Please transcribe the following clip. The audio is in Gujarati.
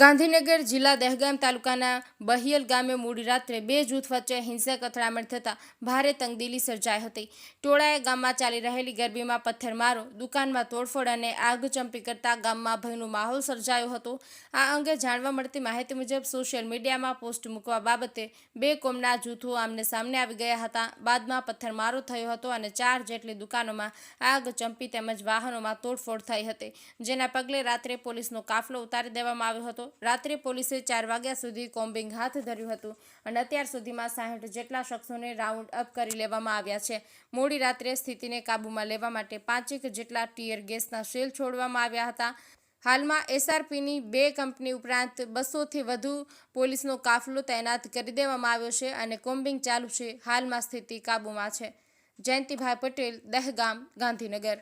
ગાંધીનગર જિલ્લા દહેગામ તાલુકાના બહિયલ ગામે મોડી રાત્રે બે જૂથ વચ્ચે હિંસક અથડામણ થતાં ભારે તંગદીલી સર્જાઈ હતી. ટોળાએ ગામમાં ચાલી રહેલી ગરબીમાં પથ્થરમારો, દુકાનમાં તોડફોડ અને આગ ચંપી કરતા ગામમાં ભયનો માહોલ સર્જાયો હતો. આ અંગે જાણવા મળતી માહિતી મુજબ સોશિયલ મીડિયામાં પોસ્ટ મૂકવા બાબતે બે કોમના જૂથો આમને સામને આવી ગયા હતા. બાદમાં પથ્થરમારો થયો હતો અને ચાર જેટલી દુકાનોમાં આગ ચંપી તેમજ વાહનોમાં તોડફોડ થઈ હતી. જેના પગલે રાત્રે પોલીસનો કાફલો ઉતારી દેવામાં આવ્યો હતો. રાત્રે પોલીસે ચાર વાગ્યા સુધી કોમ્બિંગ હાથ ધર્યું હતું અને અત્યાર સુધીમાં સાહીઠ જેટલા શખ્સોને રાઉન્ડ અપ કરી લેવામાં આવ્યા છે. મોડી રાત્રે સ્થિતિને કાબૂમાં લેવા માટે પાંચેક જેટલા ટીયર ગેસના શેલ છોડવામાં આવ્યા હતા. હાલમાં એસઆરપીની બે કંપની ઉપરાંત બસોથી વધુ પોલીસનો કાફલો તૈનાત કરી દેવામાં આવ્યો છે અને કોમ્બિંગ ચાલુ છે. હાલમાં સ્થિતિ કાબૂમાં છે. જયંતિભાઈ પટેલ, દહેગામ, ગાંધીનગર.